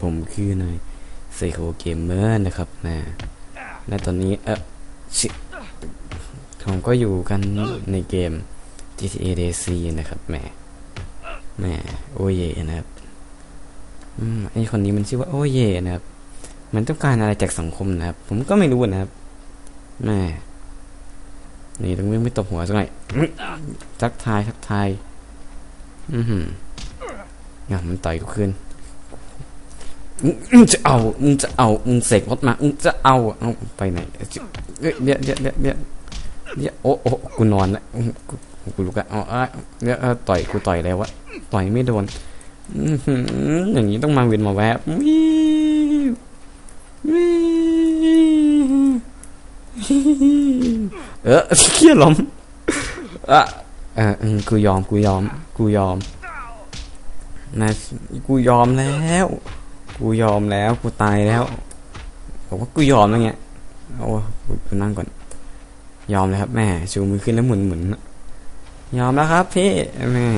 ผมคือนายไซโคเกมเมอร์นะครับนะและตอนนี้เออชิผมก็อยู่กันในเกม GTA DC นะครับแหมแหมโอเย่นะครับอืมไอคนนี้มันชื่อว่าโอเย่นะครับ มันต้องการอะไรจากสังคมนะครับ ผมก็ไม่รู้นะครับแหม่นี่ต้องวิ่งไม่ตบหัวสักหน่อยทักทายทักทาย อือหือเนี่ยมันต่อยกูขึ้น มึงมึงจะเอา มึงจะเอา มึงเสกรถมา มึงจะเอาเอาไปไหนเอ้ยเดี๋ยวเดี๋ยวเดี๋ยวเดี๋ยวเดี๋ยวโอ้โอ้กูนอนแล้วกูกูลุกอะเอาเอาเดี๋ยต่อย กูต่อยแล้ววะ ต่อยไม่โดนอย่างนี้ต้องมาเวียนมาแวบวิววิเออเขี้ยล้มอะเอออืมกูยอม กูยอม กูยอมนะกูยอมแล้ว กูยอมแล้ว กูตายแล้วบอกว่ากูยอมแล้วเงี้ยโอ้กูนั่งก่อน ยอมเลยครับแม่ชูมือขึ้นแล้วหมุนหมุนยอมแล้วครับพี่แม่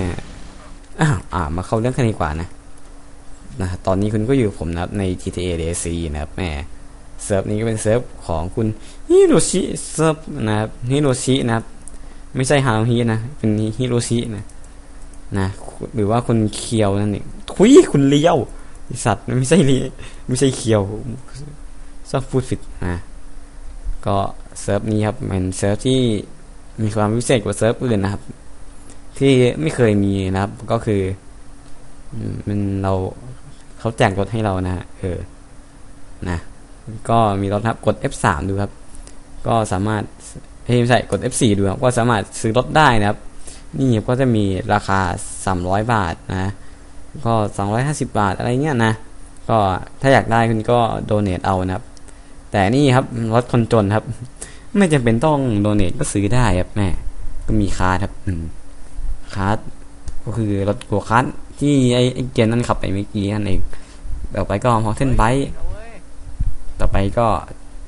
อ้าวอ่ามาเข้าเรื่องกันดีกว่านะนะตอนนี้คุณก็อยู่ผมนะครับใน GTA DC นะครับแม่เซิร์ฟนี้ก็เป็นเซิร์ฟของคุณฮิโรชิเซิร์ฟนะครับฮิโรชินะครับ ไม่ใช่ฮาฮินะ เป็นฮิโรชินะนะหรือว่าคุณเคียวนั่นเองทุยคุณเลี้ยว สัตว์ไม่ใช่เลี้ไม่ใช่เคียวชอบพูดผิดนะก็เซิร์ฟนี้ครับเป็นเซิร์ฟที่มีความพิเศษกว่าเซิร์ฟอื่นนะครับ ที่ไม่เคยมีนะครับ ก็คือมันเราเขาแจกรถให้เรานะเออนะก็มีรถครับกด F3 ดูครับ ก็สามารถเอ้ยไม่ใช่กด F4 ดูครับก็สามารถซื้อรถได้นะครับ นี่ก็จะมีราคา 300 บาทนะ ก็ 250 บาทอะไรเงี้ยนะ ก็ถ้าอยากได้คุณก็โดเนทเอานะครับ แต่นี่ครับรถคนจนครับ ไม่จำเป็นต้องโดเนทก็ซื้อได้ครับแม่ก็มีคาร์ดครับคาร์ดก็คือรถโกคาร์ดที่ไอ้ไอ้เกียร์นั่นขับไปเมื่อกี้นั่นเอง ต่อไปก็มอเทนไบค์ต่อไปก็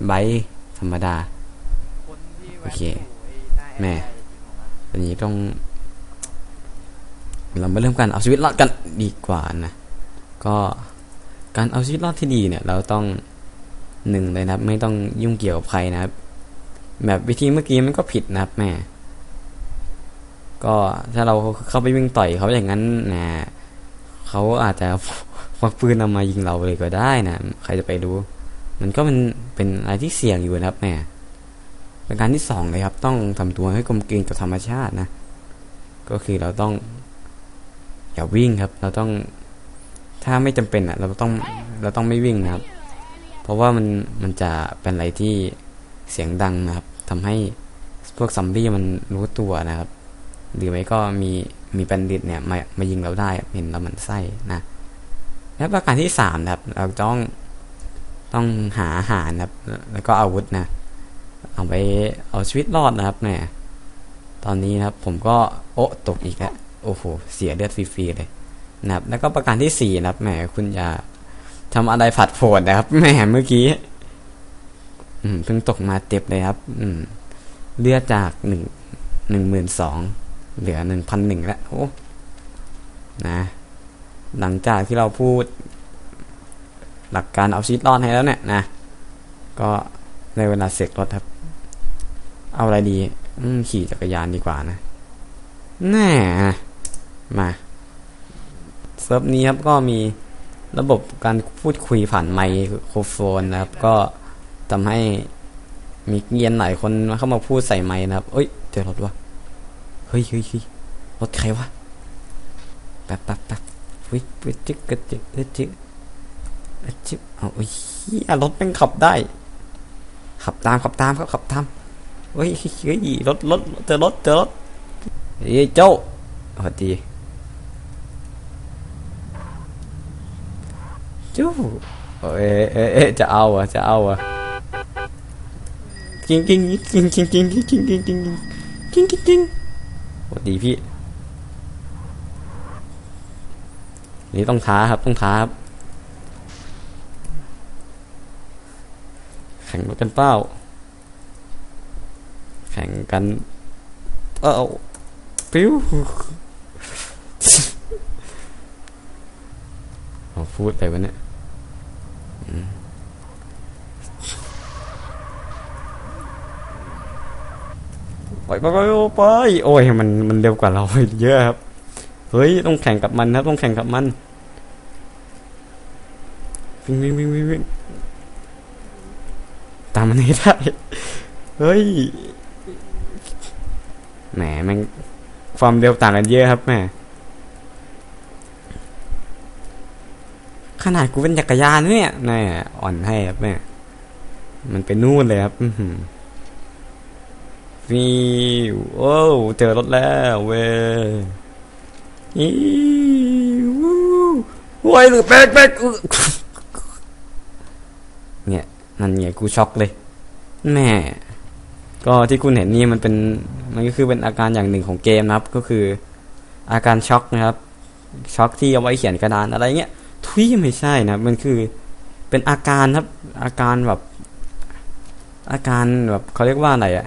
ไบค์ธรรมดา โอเค แม่ อันนี้ต้อง เรามาเริ่มกันเอาชีวิตรอดกันดีกว่านะก็การเอาชีวิตรอดที่ดีเนี่ย เราต้องหนึ่งเลยนะครับ ไม่ต้องยุ่งเกี่ยวกับใครนะครับ แบบวิธีเมื่อกี้มันก็ผิดนะครับแม่ ก็ถ้าเราเข้าไปวิ่งต่อยเขาอย่างนั้นนะเขาอาจจะควักปืนเอามายิงเราเลยก็ได้นะใครจะไปรู้ มันก็เป็นเป็นอะไรที่เสี่ยงอยู่นะครับแม่ประการที่สองเลยครับ ต้องทำตัวให้กลมกลืนกับธรรมชาตินะ ก็คือเราต้อง อย่าวิ่งครับ เราต้องถ้าไม่จำเป็นอะ เราต้องเราต้องไม่วิ่งนะครับ เพราะว่ามันมันจะเป็นอะไรที่เสียงดังนะครับทำให้พวกซัมบี้มันรู้ตัวนะครับ หรือไม่ก็มีมีแบนดิตเนี่ยมามายิงเราได้เห็นเรามันไส้นะและประการที่สามนะครับ เราต้องต้องหาอาหารนะครับ แล้วก็อาวุธนะเอาไปเอาชีวิตรอดนะครับเนี่ยตอนนี้นะครับผมก็โอะตกอีกแล้ว โอ้โห เสียเลือดฟรีๆเลยนะครับ แล้วก็ประการที่สี่นะครับ แหม คุณอย่าทำอะไรผัดโผดนะครับ แหม เมื่อกี้ อืม เพิ่งตกมาเจ็บเลยครับ อืม เลือดจากหนึ่ง หนึ่งหมื่นสอง เหลือหนึ่งพันหนึ่งแล้ว โอ้ นะ หลังจากที่เราพูด หลักการเอาชีวิตรอดให้แล้วเนี่ยนะ ก็ในเวลาเสกรถครับ เอาอะไรดี อืม ขี่จักรยานดีกว่านะ แน่ มาเซิร์ฟนี้ครับก็มีระบบการพูดคุยผ่านไมโครโฟนนะครับ ก็ทำให้มีเกียนหลายคนเข้ามาพูดใส่ไมค์นะครับ เอ้ย เจอรถวะเฮ้ยเฮ้ยเฮ้ยรถใครวะแป๊บแป๊บแป๊บวิวิจิกกระจิ๊กกระจิ๊กกระจิ๊กเอาเฮ้ยเหี้ยรถแม่งขับได้ ขับตามขับตามครับขับตามเฮ้ยเฮ้ยรถรถเจอรถเจอรถเฮ้ยเจ้าสวัสดี จ้าเอ้เอ้ยเอ้ยจะเอาอะจะเอาอะกิ้งกิ้งกิ้งกิ้งกิ้งกิ้งกิ้งกิ้งกิ้งกิ้งกิ้งกิ้งสวัสดีพี่ นี่ต้องท้าครับต้องท้าครับแข่งกันเป้า แข่งกัน เอ้าปิ้ว เอา พูดไปวะเนี่ยอืมไปไปไปโอ้ยมันมันเร็วกว่าเราเยอะครับ เฮ้ยต้องแข่งกับมันนะต้องแข่งกับมันวิ่งวิ่งวิ่งวิ่งวิ่งตามมันให้ได้ เฮ้ยแหมมันความเร็วต่างกันเยอะครับแม่ ขนาดกูเป็นจักรยานเนี่ยแน่อ่อนให้ครับแม่มันไปนู่นเลยครับวิวโอ้เจอรถแล้วเว้ยอีวู้โว้ยหรือแป๊กแป๊กเนี่ยนั่นไงกูช็อกเลยแม่ก็ที่คุณเห็นนี่มันเป็นมันก็คือเป็นอาการอย่างหนึ่งของเกมนะครับ ก็คืออาการช็อกนะครับช็อกที่เอาไว้เขียนกระดานอะไรเงี้ย ทุยไม่ใช่นะมันคือเป็นอาการครับ อาการแบบ อาการแบบเขาเรียกว่าอะไรอะ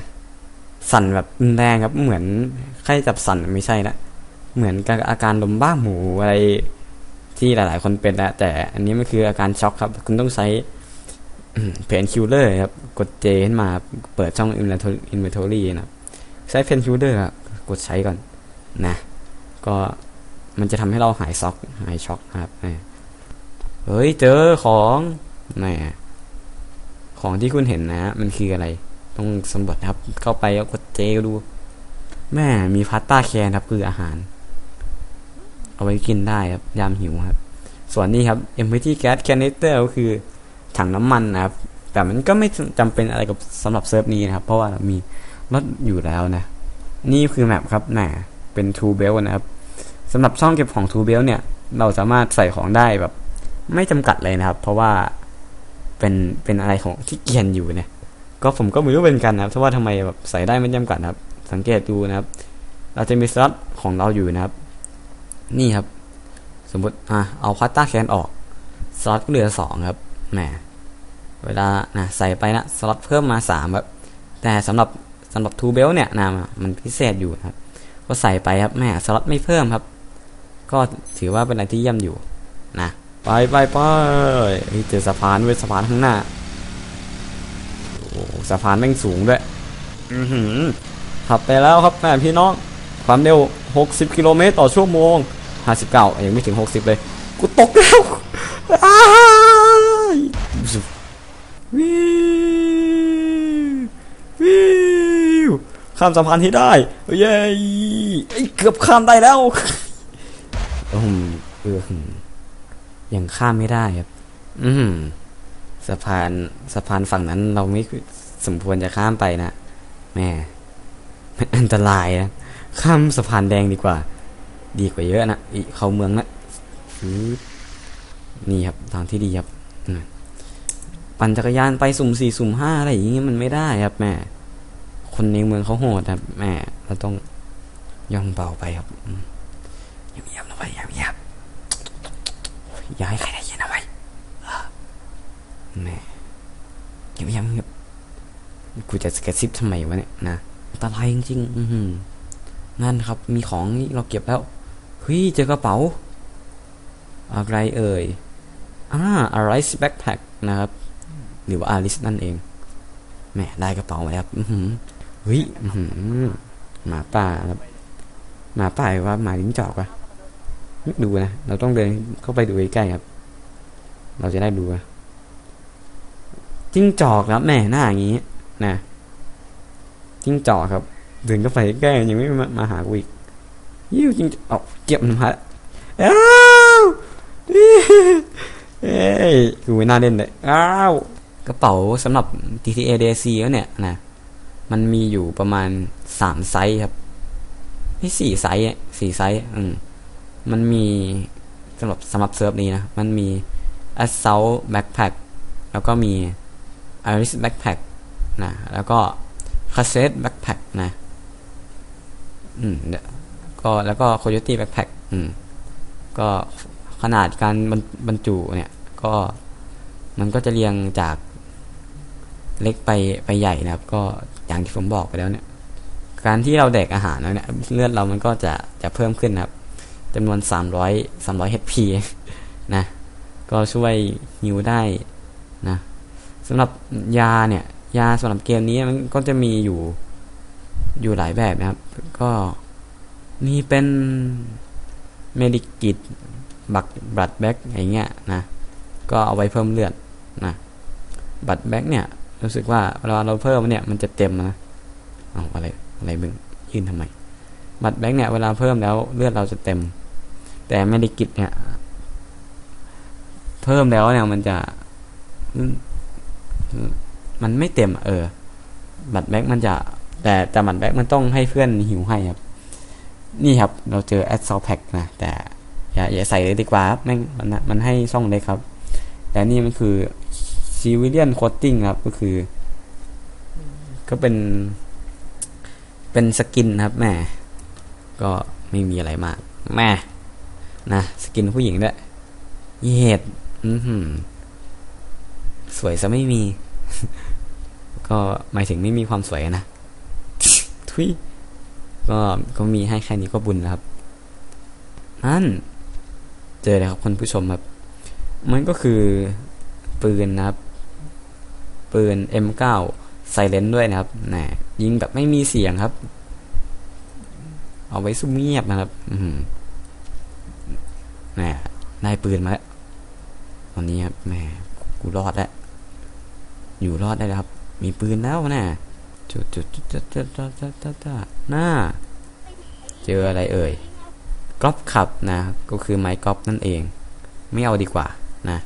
สั่นแบบแรงครับ เหมือนไข้จับสั่นไม่ใช่นะเหมือนกับอาการลมบ้าหมูอะไรที่หลาย ๆ คนเป็นนะแต่อันนี้มันคืออาการช็อกครับ คุณต้องใช้เพนคิลเลอร์ครับ กดเจขึ้นมาเปิดช่องอินเวนทอรี่นะครับ ใช้เพนคิลเลอร์กดใช้ก่อนนะ ก็มันจะทำให้เราหายซ็อกหายช็อกครับ เฮ้ยเจอของแหมของที่คุณเห็นนะ มันคืออะไร ต้องสำรวจครับ เข้าไปแล้วกดเจดู แม่มีพาสต้าแคนครับ คืออาหาร เอาไว้กินได้ครับ ยามหิวครับ ส่วนนี้ครับ empty gas canister ก็คือถังน้ำมันนะครับ แต่มันก็ไม่จำเป็นอะไรกับสำหรับเซิร์ฟนี้นะครับ เพราะว่ามีรถอยู่แล้วนะ นี่คือแมปครับแหมเป็น two belt นะครับสำหรับช่องเก็บของ two belt เนี่ย เราสามารถใส่ของได้แบบ ไม่จำกัดเลยนะครับ เพราะว่าเป็นเป็นอะไรของที่เกียนอยู่เนี่ย ก็ผมก็ไม่รู้เป็นกันนะครับเพราะว่าทำไมแบบใส่ได้ไม่จำกัดครับ สังเกตดูนะครับ เราจะมีสล็อตของเราอยู่นะครับ นี่ครับ สมมติอะเอาพัตตาแคนออกสล็อตก็เหลือสองครับแหมเวลานะใส่ไปนะสล็อตเพิ่มมาสามครับแต่สำหรับสำหรับทูเบลเนี่ยนะมันพิเศษอยู่ครับ ก็ใส่ไปครับแม่สล็อตไม่เพิ่มครับ ก็ถือว่าเป็นอะไรที่เยี่ยมอยู่นะ ไปไปไปเจอสะพานเว้ยสะพานข้างหน้าโอ้สะพานแม่งสูงด้วย อือหือขับไปแล้วครับแม่พี่น้อง ความเร็ว 60 กิโลเมตรต่อชั่วโมง 59 ยังไม่ถึง 60 เลย กูตกแล้ววิววิวข้ามสะพานให้ได้ เย้เกือบข้ามได้แล้วอืมเออ ยังข้ามไม่ได้ครับ อืมสะพานสะพานฝั่งนั้นเราไม่สมควรจะข้ามไปนะแม่มันอันตรายนะข้ามสะพานแดงดีกว่า ดีกว่าเยอะนะอีเข้าเมืองนะนี่ครับทางที่ดีครับปั่นจักรยานไปสุ่มสี่สุ่มห้าอะไรอย่างเงี้ยมันไม่ได้ครับแม่ คนในเมืองเขาโหดครับ แม่เราต้องย่องเบาไปครับอย่าเงียบนะไว้อย่าเงียบ อย่าให้ใครได้ยินเอาไว้แม่เงียบเงียบเงียบกูจะกระซิบทำไมวะเนี่ยนะอันตรายจริงๆอืนั่นครับ มีของนี่เราเก็บแล้วเฮ้ยเจอกระเป๋า อะไรเอ่ยอ่า Arise Backpack นะครับ หรือว่า Alice นั่นเองแหมได้กระเป๋าแล้วเฮ้ยหมาป่าครับหมาป่าว่าหมาลิ้นจอกวะ ดูนะ เราต้องเดินเข้าไปดูใกล้ครับ เราจะได้ดูจิ้งจอกครับแม่หน้าอย่างนี้นะจิ้งจอกครับ เดินเข้าไปใกล้ยังไม่มามาหากูอีกยิ้วจิ้งเอาเก็บมันมาอ้าวเอ้ยกูไม่น่าเล่นเลยอ้าวกระเป๋าสำหรับ TTA DC แล้วเนี่ยนะมันมีอยู่ประมาณสามไซส์ครับไม่สี่ไซส์สี่ไซส์อืม มันมีสำหรับสำหรับเซิร์ฟนี้นะ มันมี Assault Backpack แล้วก็มี Iris Backpack นะ แล้วก็ Cassette Backpack นะ อืมก็แล้วก็ Coyote Backpack อืม ก็ขนาดการบรรจุเนี่ย ก็มันก็จะเรียงจากเล็กไปไปใหญ่นะครับ ก็อย่างที่ผมบอกไปแล้วเนี่ย การที่เราแดกอาหารแล้วเนี่ย เลือดเรามันก็จะจะเพิ่มขึ้นนะครับ จำนวน 300 300 HP นะ ก็ช่วยฮิวได้นะสำหรับยาเนี่ย ยาสำหรับเกมนี้มันก็จะมีอยู่อยู่หลายแบบนะครับ ก็มีเป็นเมดิกิตบักบัตแบ็กอย่างเงี้ยนะ ก็เอาไว้เพิ่มเลือดนะบัตแบ็กเนี่ยรู้สึกว่าเวลาเราเพิ่มเนี่ยมันจะเต็มนะเอาอะไรอะไรมึงยื่นทำไมบัตแบ็กเนี่ยเวลาเพิ่มแล้วเลือดเราจะเต็ม แต่เมดิกิตเนี่ย เพิ่มแล้วเนี่ยมันจะ มันไม่เต็ม เออ บัตรแบ็กมันจะ แต่แต่บัตรแบ็กมันต้องให้เพื่อนหิวให้ครับ นี่ครับ เราเจอแอดซอลแพ็กนะแต่อย่าอย่าใส่เลยดีกว่าครับแม่งมันมันให้ช่องเล็กครับ แต่นี่มันคือซีวิเลียนโคตติ้งครับ ก็คือ ก็เป็น เป็นสกินครับแม่ ก็ไม่มีอะไรมาก แม่ นะสกินผู้หญิงด้วยเย็ดอือหือสวยซะไม่มี ก็หมายถึงไม่มีความสวยนะทุยก็ก็มีให้แค่นี้ก็บุญแล้วครับนั่นเจอเลยครับคุณผู้ชมครับ มันก็คือปืนนะครับ ปืน M9 ไซเลนด้วยนะครับแหนยิงแบบไม่มีเสียงครับ เอาไว้ซุ่มเงียบนะครับ อืม แหมได้ปืนมาแล้วตอนนี้ครับแหมกูรอดแล้ว อยู่รอดได้แล้วครับ มีปืนแล้วนะจุดจุดจุดจุดจุดจุดจุดจุดจุดหน้า เจออะไรเอ่ยกรอบขับนะ ก็คือไม้กรอบนั่นเอง ไม่เอาดีกว่านะ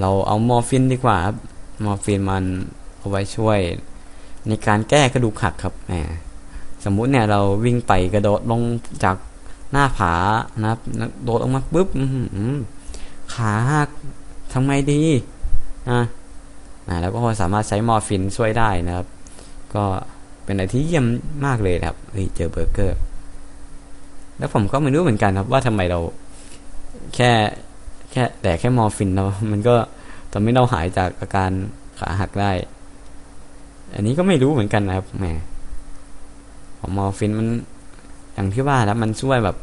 เราเอามอร์ฟินดีกว่าครับ มอร์ฟินมันเอาไว้ช่วย ในการแก้กระดูกหักครับแหมสมมุติเนี่ยเราวิ่งไปกระโดดลงจาก หน้าผานะครับโดดออกมาปุ๊บขาหักทำไงดีนะนะแล้วก็สามารถใช้มอร์ฟินช่วยได้นะครับ ก็เป็นอะไรที่เยี่ยมมากเลยครับเฮ้ยเจอเบอร์เกอร์ แล้วผมก็ไม่รู้เหมือนกันครับว่าทำไมเรา แค่แค่แต่แค่มอร์ฟินเรามันก็ทำให้เราหายจากอาการขาหักได้ อันนี้ก็ไม่รู้เหมือนกันนะครับแหมมอร์ฟินมัน อย่างที่ว่าแล้วมันช่วยแบบ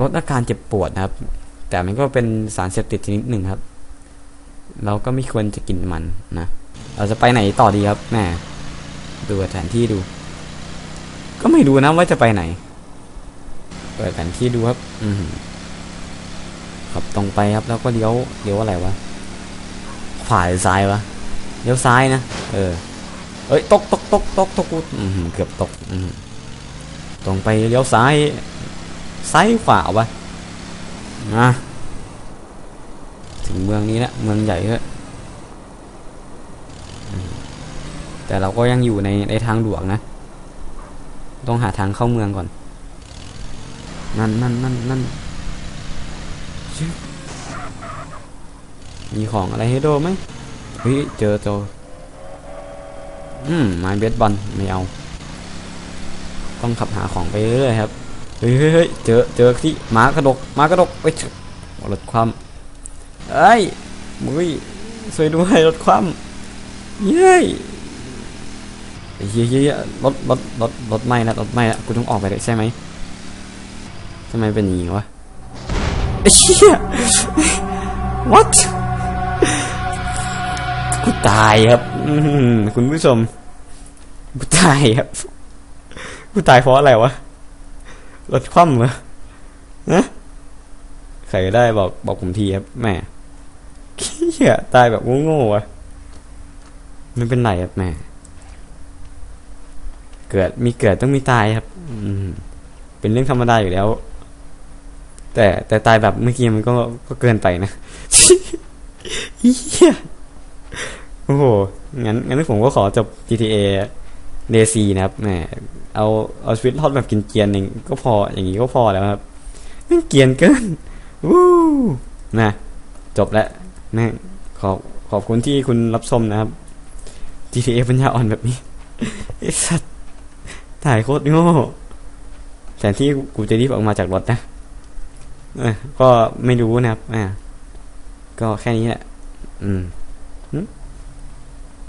ลดอาการเจ็บปวดนะครับ แต่มันก็เป็นสารเสพติดชนิดหนึ่งครับ เราก็ไม่ควรจะกินมันนะ เราจะไปไหนต่อดีครับแม่ดูแผนที่ดู ก็ไม่รู้นะว่าจะไปไหน เปิดแผนที่ดูครับ อืขับตรงไปครับ แล้วก็เลี้ยวเลี้ยวอะไรวะ ขวาหรือซ้ายวะ เลี้ยวซ้ายนะ เออ เอ้ย ตกตกตกตกตกอืเกือบตก อืม ตรงไปเลี้ยวซ้าย ซ้ายขวาวะนะถึงเมืองนี้แล้วเมืองใหญ่ด้วยแต่เราก็ยังอยู่ในในทางหลวงนะ ต้องหาทางเข้าเมืองก่อน นั่นนั่นนั่นนั่นมีของอะไรให้โดไหมเฮ้ยเจอเจอืมไม้เบสบอลไม่เอา ต้องขับหาของไปเรื่อยครับเฮ้ยเฮ้ยเฮ้ยเจอเจอที่หมากระดกหมากระดกไปลดความเอ้ยมุ้ยสวยด้วยลดความเย้ยเฮ้ยเฮ้ยเฮ้ยรถรถรถรถไหม้แล้วรถไหม้แล้วกูต้องออกไปเลยใช่ไหมทำไมเป็นอย่างนี้วะไอ้เหี้ย what กูตายครับ คุณผู้ชมกูตายครับ กูตายเพราะอะไรวะรถคว่ำเหรอนะใครได้บอกบอกผมทีครับแม่เหี้ยตายแบบโง่ๆวะไม่เป็นไรครับแม่เกิดมีเกิดต้องมีตายครับ อืม เป็นเรื่องธรรมดาอยู่แล้ว แต่แต่ตายแบบเมื่อกี้มันก็ก็เกินไปนะเฮียโอ้โหงั้นงั้นผมก็ขอจบ GTA เดซีนะครับแหมเอาเอาชีวิตรอดแบบกินเกียนหนึ่งก็พออย่างนี้ก็พอแล้วครับไม่งเกียนเกินวู้นะจบแล้วนะขอบขอบคุณที่คุณรับชมนะครับ GTA ปัญญาอ่อนแบบนี้ไอสัตว์ถ่ายโคตรโง่แทนที่กูจะรีบออกมาจากรถนะก็ไม่รู้นะครับอ่าก็แค่นี้แหละอืม